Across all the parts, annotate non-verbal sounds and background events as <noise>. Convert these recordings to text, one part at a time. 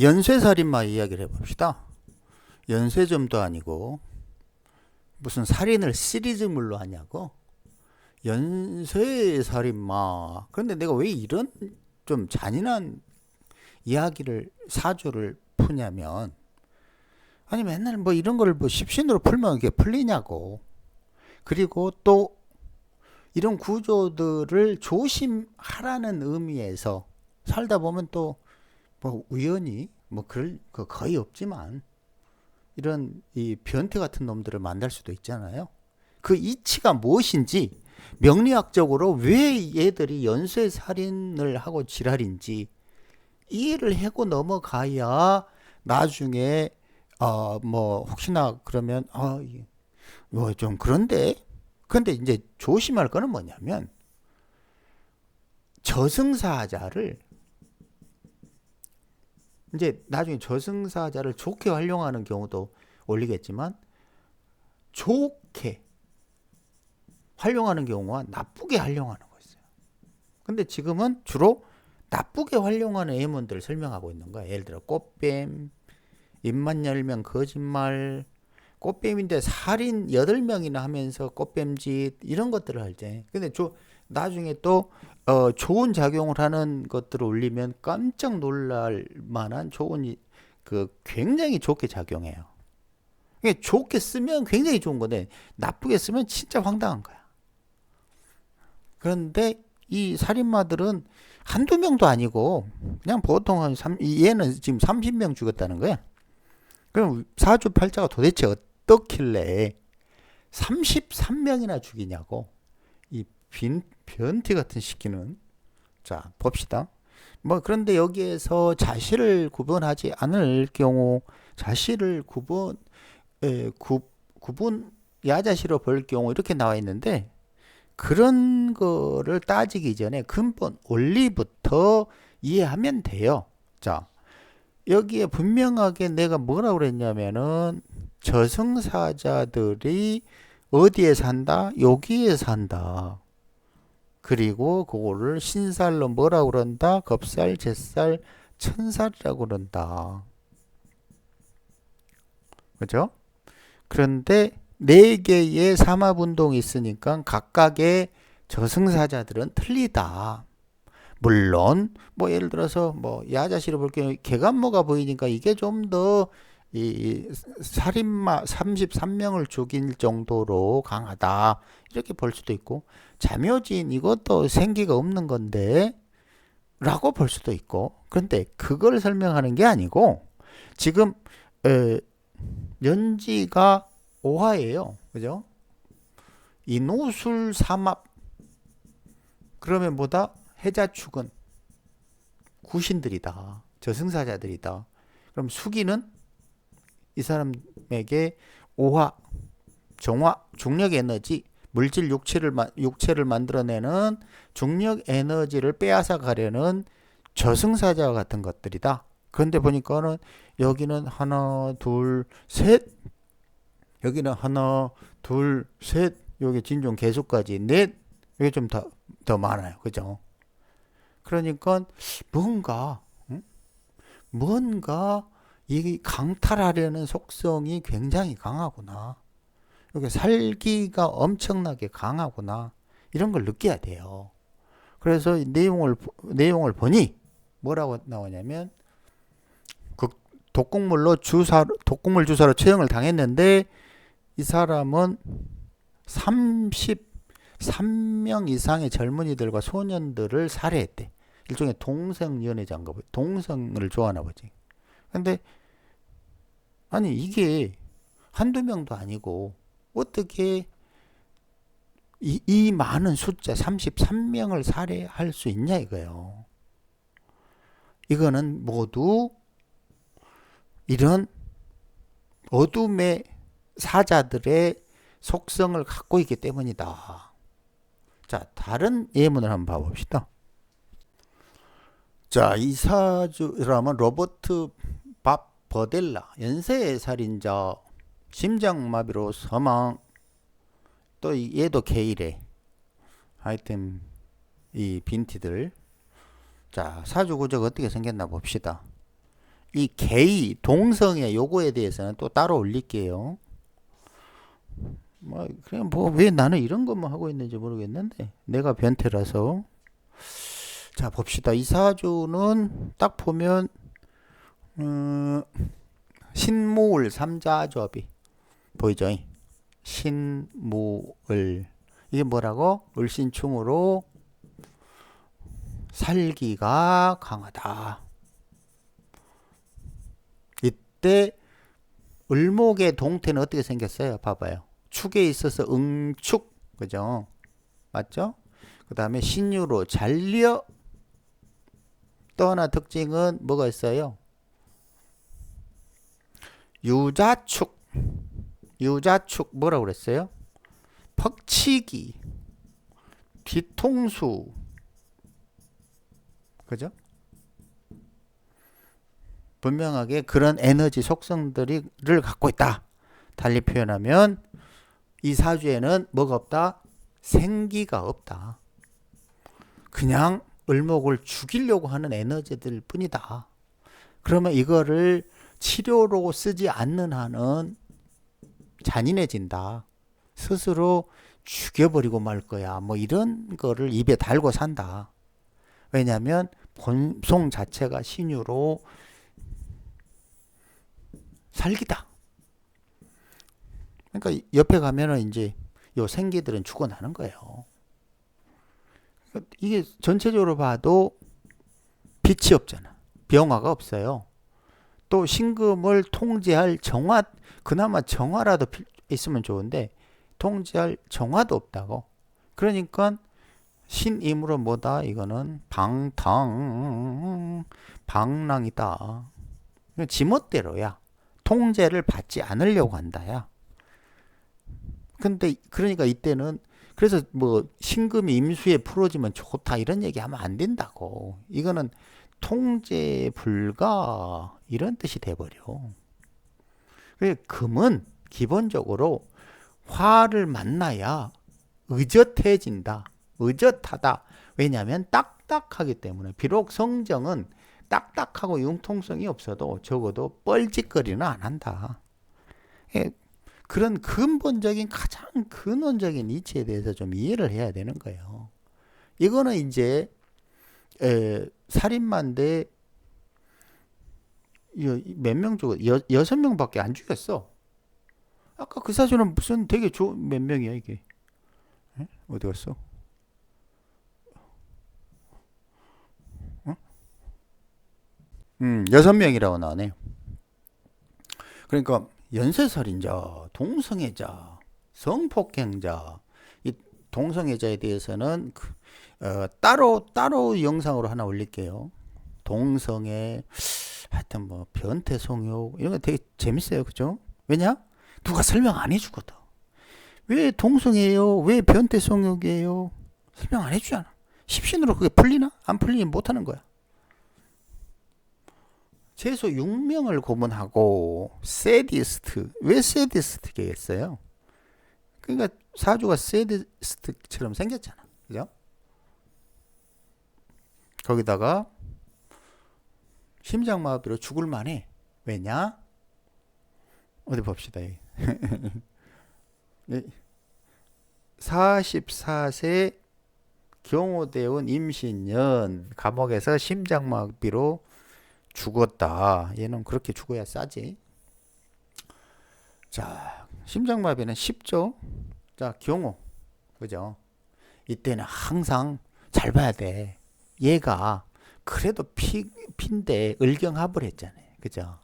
연쇄살인마 이야기를 해봅시다. 연쇄점도 아니고 무슨 살인을 시리즈물로 하냐고. 연쇄살인마. 그런데 내가 왜 이런 좀 잔인한 이야기를 사주를 푸냐면 아니 맨날 뭐 이런 걸 뭐 십신으로 풀면 이게 풀리냐고. 그리고 또 이런 구조들을 조심하라는 의미에서 살다 보면 또 뭐 우연히 뭐 그럴 거 거의 없지만 이런 이 변태 같은 놈들을 만날 수도 있잖아요. 그 이치가 무엇인지 명리학적으로 왜 얘들이 연쇄 살인을 하고 지랄인지 이해를 하고 넘어가야 나중에 어뭐 혹시나 그러면 아뭐좀 그런데 근데 이제 조심할 거는 뭐냐면 저승사자를 이제 나중에 저승사자를 좋게 활용하는 경우도 올리겠지만 좋게 활용하는 경우와 나쁘게 활용하는 거 있어요. 근데 지금은 주로 나쁘게 활용하는 예문들을 설명하고 있는 거야. 예를 들어 꽃뱀, 입만 열면 거짓말, 꽃뱀인데 살인 8명이나 하면서 꽃뱀짓 이런 것들을 할 때. 근데 조, 나중에 또 어, 좋은 작용을 하는 것들을 올리면 깜짝 놀랄 만한 좋은 그 굉장히 좋게 작용해요. 좋게 쓰면 굉장히 좋은 건데 나쁘게 쓰면 진짜 황당한 거야. 그런데 이 살인마들은 한두 명도 아니고 그냥 보통 한 3, 얘는 지금 30명 죽었다는 거야. 그럼 사주 팔자가 도대체 어떻길래 33명이나 죽이냐고. 이 빈, 변태 같은 시기는 자 봅시다. 뭐 그런데 여기에서 자신을 구분하지 않을 경우 자신을 구분 에, 구, 구분 야자시로 볼 경우 이렇게 나와 있는데 그런 거를 따지기 전에 근본 원리부터 이해하면 돼요. 자 여기에 분명하게 내가 뭐라고 그랬냐면은 저승사자들이 어디에 산다? 여기에 산다. 그리고 그거를 신살로 뭐라고 그런다? 겁살, 잿살, 천살이라고 그런다. 그죠? 그런데 네 개의 삼합운동이 있으니까 각각의 저승사자들은 틀리다. 물론 뭐 예를 들어서 뭐 야자시로 볼 경우 개간모가 보이니까 이게 좀더 이 살인마 33명을 죽일 정도로 강하다. 이렇게 볼 수도 있고 자묘진 이것도 생기가 없는 건데 라고 볼 수도 있고 그런데 그걸 설명하는 게 아니고 지금 에, 연지가 오화예요. 그죠? 이 노술 삼합. 그러면 뭐다? 해자축은 구신들이다. 저승사자들이다. 그럼 수기는 이 사람에게 오화 정화 중력 에너지 물질 육체를 육체를 만들어내는 중력 에너지를 빼앗아 가려는 저승사자와 같은 것들이다. 그런데 보니까는 여기는 하나, 둘, 셋. 여기는 하나, 둘, 셋. 여기 진종 개수까지 넷. 이게 좀 더 더 많아요. 그죠? 그러니까 뭔가 응? 뭔가 이 강탈하려는 속성이 굉장히 강하구나. 이게 살기가 엄청나게 강하구나 이런 걸 느껴야 돼요. 그래서 내용을 내용을 보니 뭐라고 나오냐면 그 독극물로 주사 독극물 주사로 처형을 당했는데 이 사람은 33명 이상의 젊은이들과 소년들을 살해했대. 일종의 동성 연애자인가 보. 동성을 좋아하나 보지. 근데 아니 이게 한두 명도 아니고 어떻게 이, 이 많은 숫자 33명을 살해할 수 있냐 이거예요. 이거는 모두 이런 어둠의 사자들의 속성을 갖고 있기 때문이다. 자, 다른 예문을 한번 봐봅시다. 자, 이 사주라면 로버트 밥 버델라 연쇄 살인자 심장마비로 사망. 또 얘도 개일에 하여튼 이 빈티들. 자 사주 구조가 어떻게 생겼나 봅시다. 이 개의 동성애 요거에 대해서는 또 따로 올릴게요. 뭐 그냥 뭐 왜 나는 이런 것만 하고 있는지 모르겠는데 내가 변태라서. 자 봅시다. 이 사주는 딱 보면 음, 신무을 삼자조합이 보이죠? 신무을 이게 뭐라고? 을신충으로 살기가 강하다. 이때 을목의 동태는 어떻게 생겼어요? 봐봐요. 축에 있어서 응축, 그죠? 맞죠? 그 다음에 신유로 잘려 또 하나 특징은 뭐가 있어요? 유자축. 유자축 뭐라고 그랬어요? 퍽치기. 뒤통수. 그죠? 분명하게 그런 에너지 속성들을 갖고 있다. 달리 표현하면 이 사주에는 뭐가 없다? 생기가 없다. 그냥 을목을 죽이려고 하는 에너지들 뿐이다. 그러면 이거를 치료로 쓰지 않는 한은 잔인해진다. 스스로 죽여버리고 말 거야. 뭐 이런 거를 입에 달고 산다. 왜냐하면 본송 자체가 신유로 살기다. 그러니까 옆에 가면은 이제 요 생기들은 죽어나는 거예요. 이게 전체적으로 봐도 빛이 없잖아. 병화가 없어요. 또 신금을 통제할 정화, 그나마 정화라도 있으면 좋은데 통제할 정화도 없다고. 그러니까 신임으로 뭐다? 이거는 방탕, 방랑이다. 지멋대로야. 통제를 받지 않으려고 한다야. 근데 그러니까 이때는 그래서 뭐 신금이 임수에 풀어지면 좋다 이런 얘기 하면 안 된다고. 이거는 통제 불가 이런 뜻이 돼버려. 그 금은 기본적으로 화를 만나야 의젓해진다. 의젓하다. 왜냐하면 딱딱하기 때문에 비록 성정은 딱딱하고 융통성이 없어도 적어도 뻘짓거리는 안 한다. 예, 그런 근본적인 가장 근원적인 이치에 대해서 좀 이해를 해야 되는 거예요. 이거는 이제 에, 살인마인데 몇명 죽어 여, 여섯 명밖에 안 죽였어. 아까 그 사주는 무슨 되게 좋은 몇 명이야 이게? 에? 어디 갔어? 음, 여섯 명이라고 나오네요. 그러니까 연쇄살인자, 동성애자, 성폭행자, 이 동성애자에 대해서는 그, 어, 따로 따로 영상으로 하나 올릴게요. 동성애, 하여튼 뭐 변태 성욕 이런 거 되게 재밌어요, 그죠? 왜냐? 누가 설명 안 해주거든. 왜 동성애예요? 왜 변태 성욕이에요? 설명 안 해주잖아. 십신으로 그게 풀리나? 안 풀리면 못하는 거야. 최소 6명을 고문하고 세디스트 왜 세디스트겠어요? 그러니까 사주가 세디스트처럼 생겼잖아, 그죠? 거기다가 심장마비로 죽을 만해. 왜냐? 어디 봅시다. 44세 <laughs> 경호대원 임신년 감옥에서 심장마비로 죽었다. 얘는 그렇게 죽어야 싸지. 자, 심장마비는 쉽죠. 자, 경호. 그죠? 이때는 항상 잘 봐야 돼. 얘가 그래도 피, 핀데 을경합을 했잖아요. 그죠?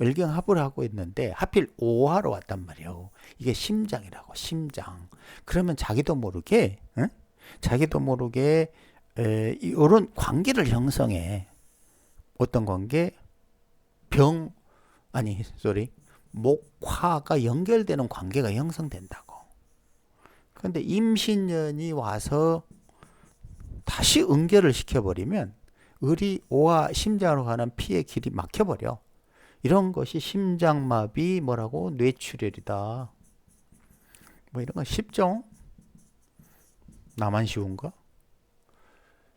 을경합을 하고 있는데 하필 오화로 왔단 말이에요. 이게 심장이라고 심장. 그러면 자기도 모르게 응? 자기도 모르게 에, 이런 관계를 형성해. 어떤 관계? 병 아니 쏘리 목화가 연결되는 관계가 형성된다고. 그런데 임신년이 와서 다시 응결을 시켜버리면 을이 오화 심장으로 가는 피의 길이 막혀버려. 이런 것이 심장마비 뭐라고 뇌출혈이다. 뭐 이런 거 쉽죠? 나만 쉬운가?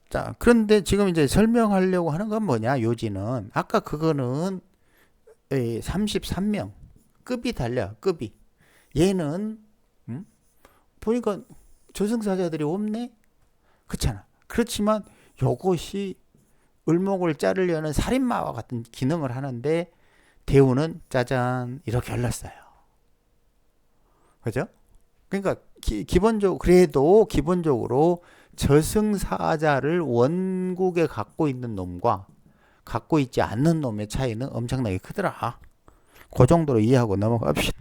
자, 그런데 지금 이제 설명하려고 하는 건 뭐냐, 요지는. 아까 그거는 33명. 급이 달려, 급이. 얘는, 음? 보니까 저승사자들이 없네? 그렇잖아. 그렇지만 요것이 을목을 자르려는 살인마와 같은 기능을 하는데 대우는 짜잔 이렇게 흘렀어요. 그죠? 그러니까 기, 기본적으로 그래도 기본적으로 저승사자를 원국에 갖고 있는 놈과 갖고 있지 않는 놈의 차이는 엄청나게 크더라. 그 정도로 이해하고 넘어갑시다.